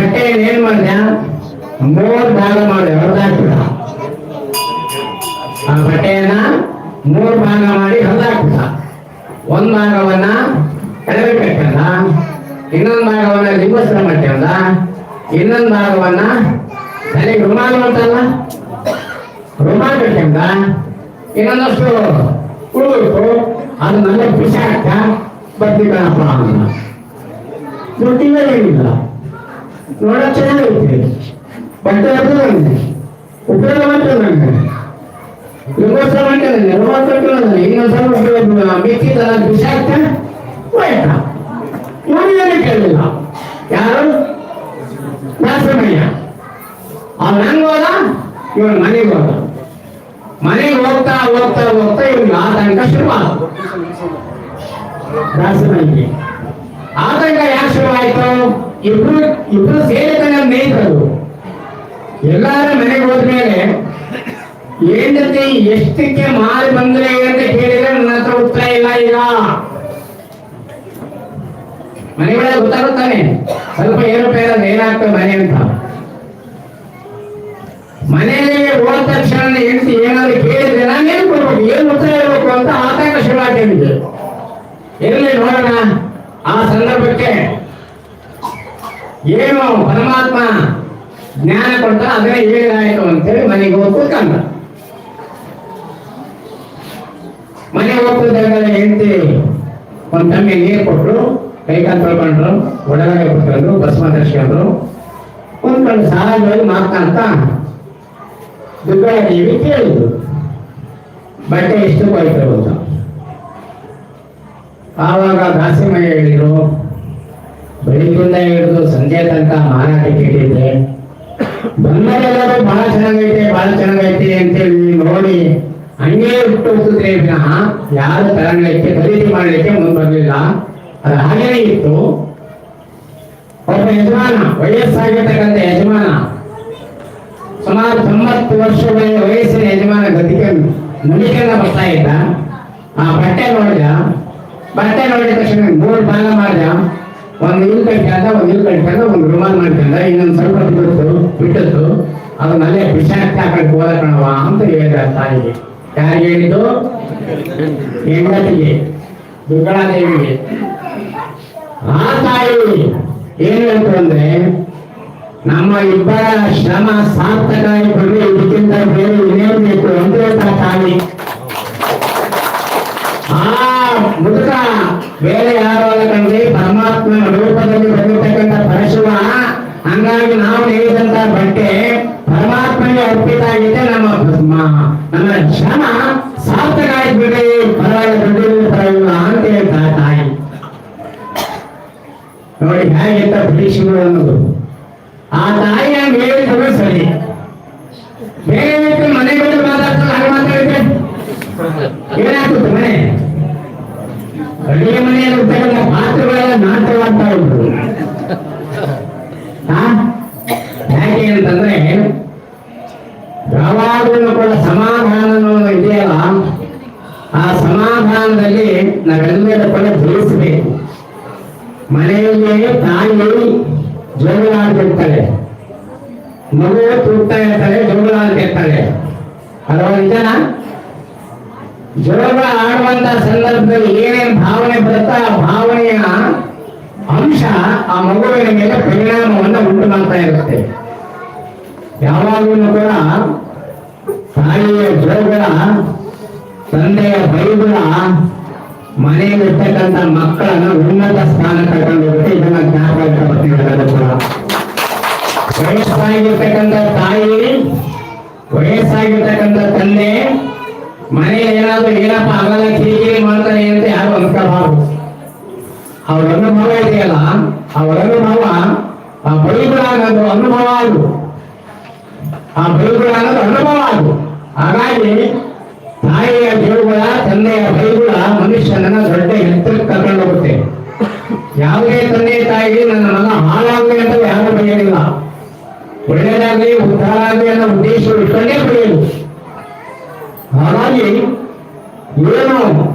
ಬಟ್ಟೆಯನ್ನು ಏನ್ ಮಾಡ್ದ? ಮೂರ್ ಭಾಗ ಮಾಡಿ ಹೊರದಾಕ್ಬಿಡ ಆ ಬಟ್ಟೆಯನ್ನ ಮೂರ್ ಭಾಗ ಮಾಡಿ ಹೊರದಾಕ್ಬಿಡ ಒಂದ್ ಭಾಗವನ್ನ ಕೆಳಗೆ ಕಟ್ಟಲ್ಲ ಇನ್ನೊಂದ್ ಭಾಗವನ್ನ ಲಿಂಬಸ್ತ್ರ ಮಾಡ್ತೇವಲ್ಲ ಇನ್ನೊಂದ್ ಭಾಗವನ್ನ ತಲೆಗೆ ರುಮಾಲ್ ಮಾಡ್ತಲ್ಲ ರುಮಾಲ್ ಕಟ್ಕೊಂಡ ಇನ್ನೊಂದಷ್ಟು ಉಳಿದು ಅದನ್ನೆಲ್ಲ ಆಗ್ತಾ ಬರ್ತಿದ್ದಾನಪ್ಪ ಅಂದ. ದುಡ್ಡಿಲ್ಲ ಏನಿಲ್ಲ. ನೋಡಕ್ ಚೆನ್ನಾಗೈತೆ ಬಟ್ಟೆ ಹಾಕೋದಂಗೆ ಉಪಯೋಗ ಮಾಡ್ಕೊಂಡಂಗೆ ಲಿಂಗೋತ್ಸವ ಮಾಡ್ಕೊಂಡಂಗೆ ರುಮಾಲ್ ಕಟ್ಕೊಂಡಂಗೆ ಇನ್ನೊಂದ್ ಸ್ವಲ್ಪ ಮಿಕ್ಕಿದಲ್ಲ ಬಿಸಾಕ ಹೋಯ್ತ ಇವನಿಗೆ ಕೇಳಲಿಲ್ಲ ಯಾರು ದಾಸಮಯ್ಯ ಅವ್ನು ಹೆಂಗ್ ಹೋದ ಇವನ್ ಮನೆಗೆ ಹೋದ ಮನೆಗೆ ಹೋಗ್ತಾ ಹೋಗ್ತಾ ಹೋಗ್ತಾ ಇವ್ನಿಗೆ ಆತಂಕ ಶುರುವಾದ ದಾಸಮಯ್ಯಗೆ ಆತಂಕ ಯಾಕೆ ಶುರುವಾಯ್ತು? ಇಬ್ರು ಇಬ್ರು ಸೇರಿ ತನ್ನ ಮೇಯ್ತರು. ಎಲ್ಲಾರ ಮನೆಗೆ ಹೋದ್ಮೇಲೆ ಏನಂತೆ ಎಷ್ಟಕ್ಕೆ ಮಾರಿ ಬಂದ್ರೆ ಅಂತ ಕೇಳಿದ್ರೆ ನನ್ನ ಹತ್ರ ಉತ್ತರ ಇಲ್ಲ ಈಗ. ಮನೆಗಳೇ ಗೊತ್ತಾಗುತ್ತಾನೆ. ಸ್ವಲ್ಪ ಏರುಪೇರ ಏನಾಗ್ತದೆ ಮನೆ ಅಂತ. ಮನೆಯಲ್ಲಿ ಹೋದ ತಕ್ಷಣ ಹೆಂಡತಿ ಏನಾದ್ರು ಕೇಳಿದ್ರೆ ನಾನೇನು ಕೊಡ್ಬೇಕು? ಏನು ಉತ್ತರ ಇರಬೇಕು ಅಂತ ಆತಂಕ ಶುರುವಾಗಿದೆ ಇರಲಿ ನೋಡೋಣ ಆ ಸಂದರ್ಭಕ್ಕೆ ಏನು ಪರಮಾತ್ಮ ಜ್ಞಾನ ಕೊಡ್ತ ಅದನ್ನ ಹೇಳಿದಾಯಿತು ಅಂತೇಳಿ ಮನೆಗೆ ಹೋಗಿ ಕೂತ್ಕೊಂಡ ಮನೆಗೆ ಹೋಗ್ತಿದ್ದಾಗ ಹೆಂಡತಿ ಒಂದ್ ತಮ್ಮಿ ನೀರು ಕೊಟ್ರು, ಕೈ ಕಾಲು ತೊಳ್ಕೊಂಡ್ರು, ಒಳಗಡೆ ಕುತ್ಕೊಂಡ್ರು, ಭಸ್ಮ ಧರಿಸ್ಕೊಂಡ್ರು. ಕುಂತ್ಕೊಂಡು ಸಹಜವಾಗಿ ಮಾತಾಡ್ತ ದುಗ್ಗಳ ದೇವಿ ಕೇಳಿದ್ರು. ಬಟ್ಟೆ ಎಷ್ಟು ಹೋಯ್ತು ಅಂತ. ಆವಾಗ ದಾಸಿಮಯ್ಯ ಹೇಳಿದ್ರು ಬೆಳಿಗ್ಗಿಂದ ಹಿಡಿದು ಸಂಜೆ ತನಕ ಮಾರಾಟಕ್ಕೆ ಇಟ್ಟಿದ್ದೆ. ಬಂದರೆಲ್ಲರೂ ಬಹಳ ಚೆನ್ನಾಗೈತೆ ಬಹಳ ಚೆನ್ನಾಗೈತೆ ಅಂತೇಳಿ ನೋಡಿ ಹಂಗೆ ಬಿಟ್ಟು ಹೋಗ್ತಿದ್ರೆ ವಿನಃ ಯಾರು ತಗೊಳ್ಳಿಕ್ಕೆ ಖರೀದಿ ಮಾಡಲಿಕ್ಕೆ ಮುಂದೆ ಬರಲಿಲ್ಲ. ಅದು ಹಾಗೇನೆ ಇತ್ತು. ಒಬ್ಬ ಯಜಮಾನ, ವಯಸ್ಸಾಗಿರ್ತಕ್ಕಂಥ ಯಜಮಾನ, ಸುಮಾರು ತೊಂಬತ್ತು ವರ್ಷ ವಯ- ವಯಸ್ಸಿನ ಯಜಮಾನ ಗತಿಗೆ ನಡಿಕೆಲ್ಲ ಬರ್ತಾ ಇದ್ದ. ಆ ಬಟ್ಟೆ ನೋಡಿದ ಬಟ್ಟೆ ನೋಡಿದ ತಕ್ಷಣ ಮೂರು ಭಾಗ ಮಾಡಿದ. ಒಂದು ಇಲ್ ಕಟ್ಕೊಂಡ ಒಂದು ಇಲ್ ಕಟ್ಕೊಂಡ ಒಂದು ರುಮಾಲ್ ಮಾಡ್ಕೊಂಡ ಇನ್ನೊಂದು ಸ್ವಲ್ಪ ಬಿಟ್ಟು ಬಿಟ್ಟದ್ದು. ಅದನ್ನಲ್ಲೇ ಬಿಸಾಕ್ ಹಾಕೊಂಡು ಹೋದ ಕಣವ ಅಂತ ಹೇಳಿದ ತಾಯಿಗೆ. ಯಾರಿಗೆ ಹೇಳಿದ್ದು? ಹೆಂಡತಿಗೆ, ದುರ್ಗಾದೇವಿಗೆ. ಆ ತಾಯಿ ಏನು ಹೇಳ್ತು ಅಂದ್ರೆ, ನಮ್ಮ ಇಬ್ಬರ ಶ್ರಮ ಸಾರ್ಥಕ ಆಗಿ ಇದಕ್ಕಿಂತ ಬೇರೆ ಇನ್ನೇನು ಬೇಕು ಅಂತ ಹೇಳ್ತಾ ತಾಯಿ. ಆ ಬೇರೆ ಯಾರು ಅಲ್ಲ ಕಣ್ರಿ ಪರಮಾತ್ಮನ ರೂಪದಲ್ಲಿ ಬಂದಿರ್ತಕ್ಕಂಥ ಪರಶುವ. ಹಂಗಾಗಿ ನಾವು ನೇಯ್ದಂತ ಬಟ್ಟೆ ಪರಮಾತ್ಮನಿಗೆ ಅರ್ಪಿತ ಆಗಿದೆ ನಮ್ಮ ನಮ್ಮ ಶ್ರಮ ಸಾರ್ಥಕ ಆಯ್ತು ಬಿಡಿ ಪರವಾಗಿಲ್ಲ ದುಡ್ಡಿಲ್ಲ ಪರವಾಗಿಲ್ಲ ಅಂತ ಹೇಳ್ತಾ ತಾಯಿ. ನೋಡಿ ಹೇಗಿತ್ತ ಪರೀಕ್ಷೆಗಳು ಅನ್ನೋದು. ಆ ತಾಯಿಯ ಹೇಳಿದ್ರು ಸರಿ. ಬೇರೆ ಮನೆ ಬಿಟ್ಟು ಮಾತಾಡ್ತಾರೆ ಹಾಗೆ ಮಾತಾಡಿದ್ರೆ? ಏನಾಗ್ತದೆ ಮನೆ? ಅಡುಗೆ ಮನೆಯಲ್ಲಿ ಇರ್ತಕ್ಕಂಥ ಪಾತ್ರೆಗಳೆಲ್ಲ ನಾಟವಾಗ್ತಾ ಉಂಟು? ಯಾಕೆ ಅಂತಂದ್ರೆ ಯಾವಾಗಲೂ ಕೂಡ ಸಮಾಧಾನ ಇದೆಯಲ್ಲ? ಆ ಸಮಾಧಾನದಲ್ಲಿ ನಾವೆಲ್ಲರೂ ಕೂಡ ಜಯಿಸಬೇಕು ಮನೆಯಲ್ಲಿ ತಾಯಿ ಜೋಗಳ ಮಗು ತೂಗ್ತಾ ಇರ್ತಾಳೆ ಜೋಗಳ ಅದರ ನಿಜನಾ? ಜೋಗಳ ಆಡುವಂತ ಸಂದರ್ಭದಲ್ಲಿ ಏನೇನು ಭಾವನೆ ಬರುತ್ತಾ ಆ ಭಾವನೆಯ ಅಂಶ ಆ ಮಗುವಿನ ಮೇಲೆ ಪರಿಣಾಮವನ್ನು ಉಂಟು ಮಾಡ್ತಾ ಇರುತ್ತೆ. ಯಾವಾಗಲೂ ಕೂಡ ತಾಯಿಯ ಜೋಗಳ ತಂದೆಯ ಬೈಗುಳ ಮನೆಯಲ್ಲಿರ್ತಕ್ಕಂಥ ಮಕ್ಕಳನ್ನ ಉನ್ನತ ಸ್ಥಾನ ತಗೊಂಡು ಹೋಗುತ್ತೆ ಇದನ್ನ ಜ್ಞಾಪಕ ವಯಸ್ಸಾಗಿರ್ತಕ್ಕಂಥ ತಾಯಿ, ವಯಸ್ಸಾಗಿರ್ತಕ್ಕಂಥ ತಂದೆ ಮನೆಯಲ್ಲಿ ಏನಾದ್ರು ಏನಪ್ಪ ಆಗಲ್ಲ ಕಿರಿಕಿರಿ ಮಾಡ್ತಾನೆ ಅಂತ ಯಾರು ಅನ್ಕೋಬಾರ್ದು ಅವ್ರ ಅನುಭವ ಇದೆಯಲ್ಲ ಅವ್ರ ಅನುಭವ ಆ ಬೈಗುಳ ಅನ್ನೋದು ಅನುಭವ ಅದು. ಆ ಬೈಗುಳ ಅನ್ನೋದು ಅನುಭವ ಅದು. ಹಾಗಾಗಿ ತಾಯಿಯ ದೇವುಗಳ ತಂದೆಯ ಬೈಗುಳ ಮನುಷ್ಯನನ್ನ ದೊಡ್ಡ ಎತ್ತರಕ್ಕೆ ಕರ್ಕೊಂಡು ಹೋಗುತ್ತೆ. ಯಾವುದೇ ತಂದೆ ತಾಯಿಗೆ ನನ್ನ ಮನ ಹಾಳಾಗಲಿ ಅಂತ ಯಾರು ಬರೆಯಲಿಲ್ಲ ಒಳ್ಳೆಯದಾಗಲಿ ಉದ್ಧಾರ ಆಗಲಿ ಅನ್ನೋ ಉದ್ದೇಶ ಇಟ್ಕೊಂಡೇ ಬರೆಯಲು ಹಾಗಾಗಿ